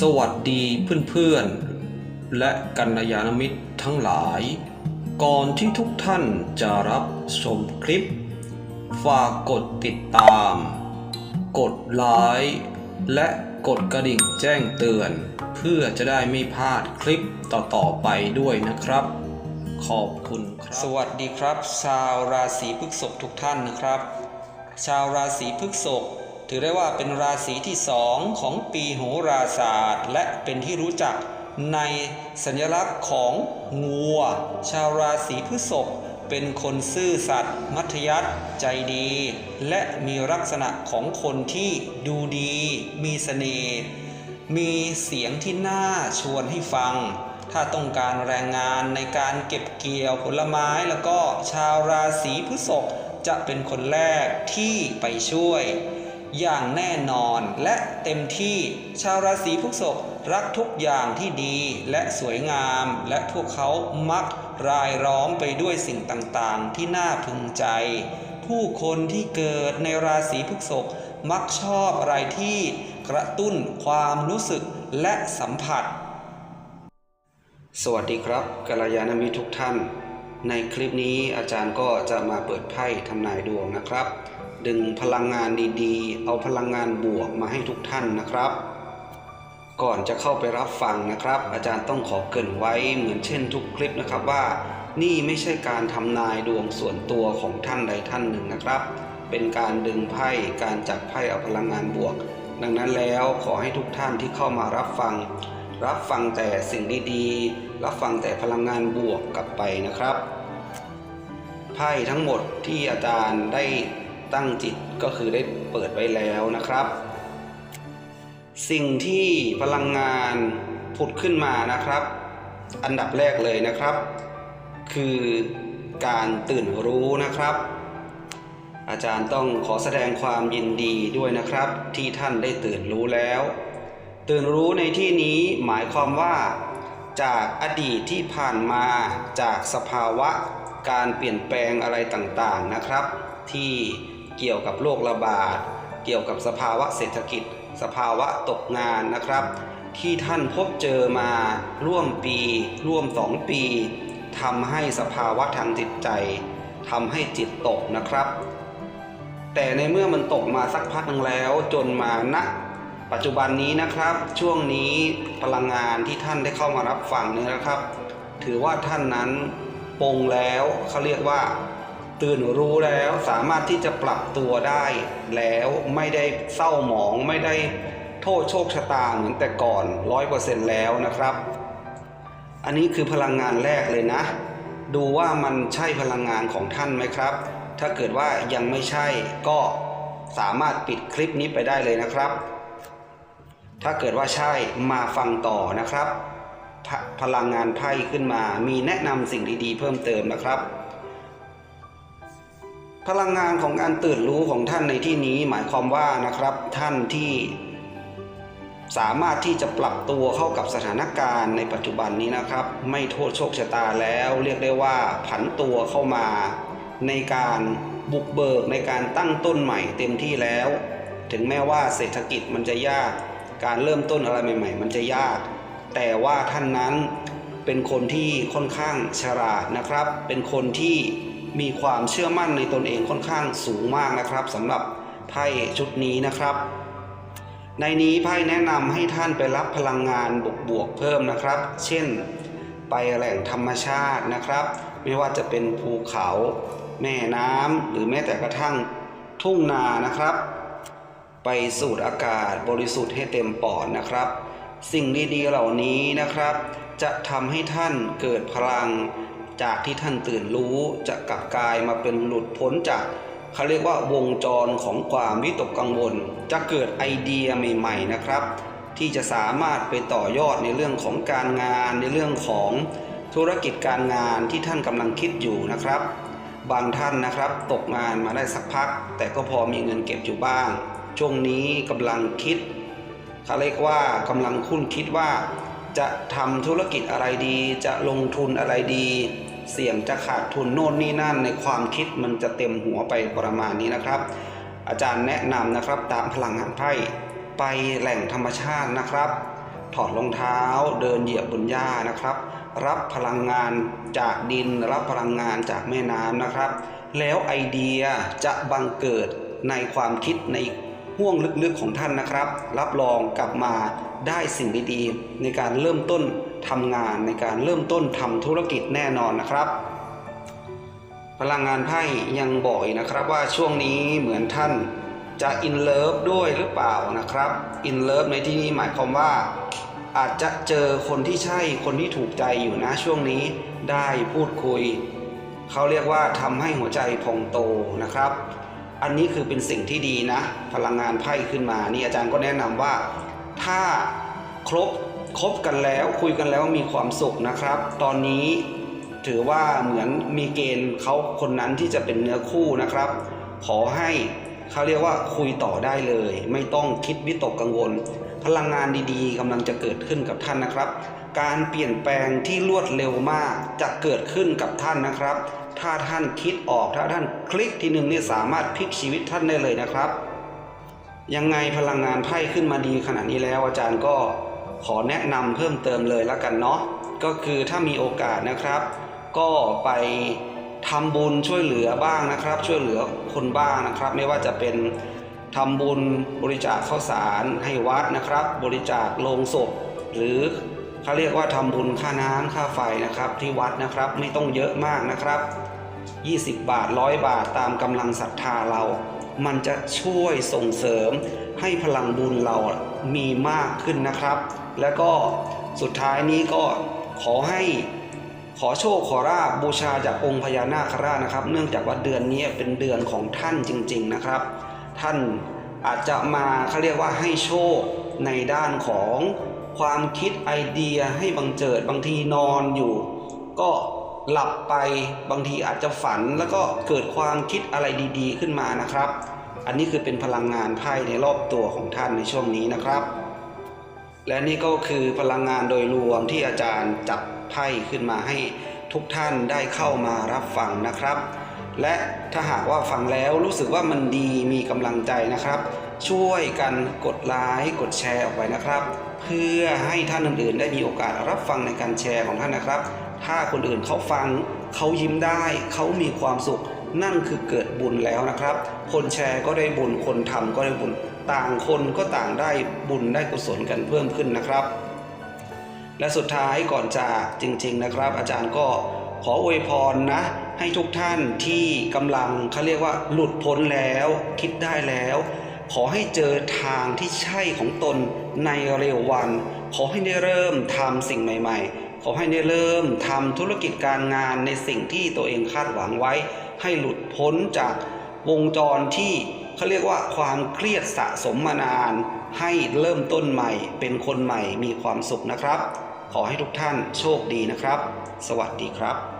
สวัสดีเพื่อนๆ และกัลยาณมิตรทั้งหลาย ก่อนที่ทุกท่านจะรับชมคลิป ฝากกดติดตาม กดไลค์และกดกระดิ่งแจ้งเตือน เพื่อจะได้ไม่พลาดคลิปต่อๆไปด้วยนะครับ ขอบคุณครับ สวัสดีครับ ชาวราศีพฤษภทุกท่านนะครับ ชาวราศีพฤษภ ถือได้ว่าเป็นราศีที่สองของปีโหราศาสตร์ และเป็นที่รู้จักในสัญลักษณ์ของงัว ชาวราศีพฤษภเป็นคนซื่อสัตย์มัธยัติใจดี และมีลักษณะของคนที่ดูดี มีเสน่ห์มีเสียงที่น่าชวนให้ฟัง ถ้าต้องการแรงงานในการเก็บเกี่ยวผลไม้แล้วก็ชาวราศีพฤษภจะเป็นคนแรกที่ไปช่วย อย่างแน่นอนและเต็มที่ชาวราศีพฤษภรักทุกอย่างที่ดีและสวยงาม และพวกเขามักรายล้อมไปด้วยสิ่งต่างๆ ที่น่าพึงใจ ผู้คนที่เกิดในราศีพฤษภมักชอบอะไรที่กระตุ้นความรู้สึกและสัมผัส สวัสดีครับกัลยาณมิตรทุกท่าน ในคลิปนี้อาจารย์ก็จะมาเปิดไพ่ทำนายดวงนะครับ ดึงพลังงานดีๆ เอาพลังงานบวกมาให้ทุกท่านนะครับ ก่อนจะเข้าไปรับฟังนะครับ อาจารย์ต้องขอเกรินไว้เหมือนเช่นทุกคลิปนะครับว่า นี่ไม่ใช่การทำนายดวงส่วนตัวของท่านใดท่านหนึ่งนะครับ เป็นการดึงไพ่การจับไพ่เอาพลังงานบวก ดังนั้นแล้วขอให้ทุกท่านที่เข้ามารับฟัง รับฟังแต่สิ่งดีๆ รับฟังแต่พลังงานบวกกลับไปนะครับไพ่ทั้งหมดที่อาจารย์ได้ ตั้งจิตก็คือได้เปิดไว้แล้วนะครับ สิ่งที่พลังงานผุดขึ้นมานะครับ อันดับแรกเลยนะครับ คือการตื่นรู้นะครับ อาจารย์ต้องขอแสดงความยินดีด้วยนะครับ ที่ท่านได้ตื่นรู้แล้ว ตื่นรู้ในที่นี้หมายความว่า จากอดีตที่ผ่านมาจากสภาวะการเปลี่ยนแปลงอะไรต่างๆนะครับ ที่ เกี่ยวกับโรคระบาด เกี่ยวกับสภาวะเศรษฐกิจ สภาวะตกงานนะครับ ที่ท่านพบเจอมาร่วมปี ร่วมสองปีทำให้สภาวะทางจิตใจทำให้จิตตกนะครับ แต่ในเมื่อมันตกมาสักพักหนึ่งแล้วจนมาณปัจจุบันนี้นะครับ ช่วงนี้พลังงานที่ท่านได้เข้ามารับฟังเนี่ยนะครับ ถือว่าท่านนั้นปงแล้วเขาเรียกว่า ตื่นรู้แล้วสามารถที่จะปรับตัวได้แล้วไม่ได้เศร้าหมองไม่ได้โทษโชคชะตาเหมือนแต่ก่อนร้อยเปอร์เซ็นต์แล้วนะครับ อันนี้คือพลังงานแรกเลยนะ ดูว่ามันใช่พลังงานของท่านไหมครับ ถ้าเกิดว่ายังไม่ใช่ก็สามารถปิดคลิปนี้ไปได้เลยนะครับ ถ้าเกิดว่าใช่มาฟังต่อนะครับพพลังงานไพ่ขึ้นมามีแนะนำสิ่งดีๆ เพิ่มเติมนะครับ พลังงานของการตื่นรู้ของท่านในที่นี้หมายความว่านะครับท่านที่สามารถที่จะปรับตัวเข้ากับสถานการณ์ในปัจจุบันนี้นะครับ ไม่โทษโชคชะตาแล้ว เรียกได้ว่าผันตัวเข้ามาในการบุกเบิกในการตั้งต้นใหม่เต็มที่แล้ว ถึงแม้ว่าเศรษฐกิจมันจะยาก การเริ่มต้นอะไรใหม่ ๆ มันจะยาก แต่ว่าท่านนั้นเป็นคนที่ค่อนข้างฉลาดนะครับ เป็นคนที่ มีความเชื่อมั่นในตนเองค่อนข้างสูงมากนะครับสำหรับไพ่ชุดนี้นะครับ ในนี้ไพ่แนะนำให้ท่านไปรับพลังงานบวกๆเพิ่มนะครับ เช่น ไปแหล่งธรรมชาตินะครับ ไม่ว่าจะเป็นภูเขา แม่น้ำหรือแม้แต่กระทั่งทุ่งนานะครับ ไปสูดอากาศบริสุทธิ์ให้เต็มปอดนะครับ สิ่งดีๆเหล่านี้นะครับ จะทำให้ท่านเกิดพลัง จากที่ท่านตื่นรู้จะกลับกลายมาเป็นหลุดพ้นจากเขาเรียกว่าวงจรของความวิตกกังวล จะเกิดไอเดียใหม่ ๆนะครับ ที่จะสามารถไปต่อยอดในเรื่องของการงานในเรื่องของธุรกิจการงานที่ท่านกำลังคิดอยู่นะครับ บางท่านนะครับตกงานมาได้สักพัก แต่ก็พอมีเงินเก็บอยู่บ้าง ช่วงนี้กำลังคิดเขาเรียกว่ากำลังคุ้นคิดว่าจะทำธุรกิจอะไรดี จะลงทุนอะไรดี เสี่ยงจะขาดทุนโน่นนี่นั่นในความคิดมันจะเต็มหัวไปประมาณนี้นะครับ อาจารย์แนะนำนะครับตามพลังงานไพ่ไปแหล่งธรรมชาตินะครับ ถอดรองเท้าเดินเหยียบบนหญ้านะครับ รับพลังงานจากดิน รับพลังงานจากแม่น้ำนะครับ แล้วไอเดียจะบังเกิดในความคิดในห่วงลึกๆของท่านนะครับ รับรองกลับมาได้สิ่งดีๆ ในการเริ่มต้น ทำงานในการเริ่มต้นทำธุรกิจแน่นอนนะครับ พลังงานไพ่ยังบอกอีกนะครับว่าช่วงนี้เหมือนท่านจะอินเลิฟด้วยหรือเปล่านะครับอินเลิฟในที่นี้หมายความว่า อาจจะเจอคนที่ใช่คนที่ถูกใจอยู่นะช่วงนี้ได้พูดคุย เขาเรียกว่าทำให้หัวใจพองโตนะครับ อันนี้คือเป็นสิ่งที่ดีนะ พลังงานไพ่ขึ้นมานี่อาจารย์ก็แนะนำว่า ถ้าครบ คบกันแล้วคุยกันแล้วมีความสุขนะครับ ตอนนี้ถือว่าเหมือนมีเกณฑ์เขาคนนั้นที่จะเป็นเนื้อคู่นะครับ ขอให้เขาเรียกว่าคุยต่อได้เลย ไม่ต้องคิดวิตกกังวล พลังงานดีๆกำลังจะเกิดขึ้นกับท่านนะครับ การเปลี่ยนแปลงที่รวดเร็วมากจะเกิดขึ้นกับท่านนะครับ ถ้าท่านคิดออกถ้าท่านคลิกทีหนึ่งนี่สามารถพลิกชีวิตท่านได้เลยนะครับ ยังไงพลังงานไพ่ขึ้นมาดีขนาดนี้แล้วอาจารย์ก็ ขอแนะนำเพิ่มเติมเลยแล้วกันเนาะก็คือถ้ามีโอกาสนะครับ ก็ไปทำบุญช่วยเหลือบ้างนะครับ ช่วยเหลือคนบ้างนะครับ ไม่ว่าจะเป็นทำบุญบริจาคข้าวสารให้วัดนะครับ บริจาคโลงศพ หรือเขาเรียกว่าทำบุญค่าน้ำค่าไฟนะครับ ที่วัดนะครับไม่ต้องเยอะมากนะครับ 20 บาทร้อยบาทตามกำลังศรัทธาเรา มันจะช่วยส่งเสริมให้พลังบุญเรามีมากขึ้นนะครับ แล้วก็สุดท้ายนี้ก็ขอให้ขอโชคขอราบบูชาจากองค์พญานาคราชนะครับ เนื่องจากว่าเดือนนี้เป็นเดือนของท่านจริง ๆนะครับ ท่านอาจจะมาเขาเรียกว่าให้โชคในด้านของความคิดไอเดียให้บังเจิดบางทีนอนอยู่ ก็หลับไปบางทีอาจจะฝันแล้วก็เกิดความคิดอะไรดีๆ ขึ้นมานะครับ อันนี้คือเป็นพลังงานไพ่ในรอบตัวของท่านในช่วงนี้นะครับ และนี่ก็คือพลังงานโดยรวมที่อาจารย์จับไพ่ขึ้นมาให้ทุกท่านได้เข้ามารับฟังนะครับ และถ้าหากว่าฟังแล้วรู้สึกว่ามันดีมีกำลังใจนะครับ ช่วยกันกดไลค์กดแชร์ออกไปนะครับ เพื่อให้ท่านอื่นๆ ได้มีโอกาสรับฟังในการแชร์ของท่านนะครับ ถ้าคนอื่นเขาฟังเขายิ้มได้เขามีความสุขนั่นคือเกิดบุญแล้วนะครับ คนแชร์ก็ได้บุญคนทำก็ได้บุญ ต่างคนก็ต่างได้บุญได้กุศลกันเพิ่มขึ้นนะครับ และสุดท้ายก่อนจากจริง ๆนะครับ อาจารย์ก็ขออวยพรนะให้ทุกท่านที่กำลังเขาเรียกว่าหลุดพ้นแล้ว คิดได้แล้ว ขอให้เจอทางที่ใช่ของตนในเร็ววัน ขอให้ได้เริ่มทำสิ่งใหม่ ๆ ขอให้ได้เริ่มทำธุรกิจการงานในสิ่งที่ตัวเองคาดหวังไว้ ให้หลุดพ้นจากวงจรที่ เขาเรียกว่าความเครียดสะสมมานาน ให้เริ่มต้นใหม่ เป็นคนใหม่มีความสุขนะครับ ขอให้ทุกท่านโชคดีนะครับ สวัสดีครับ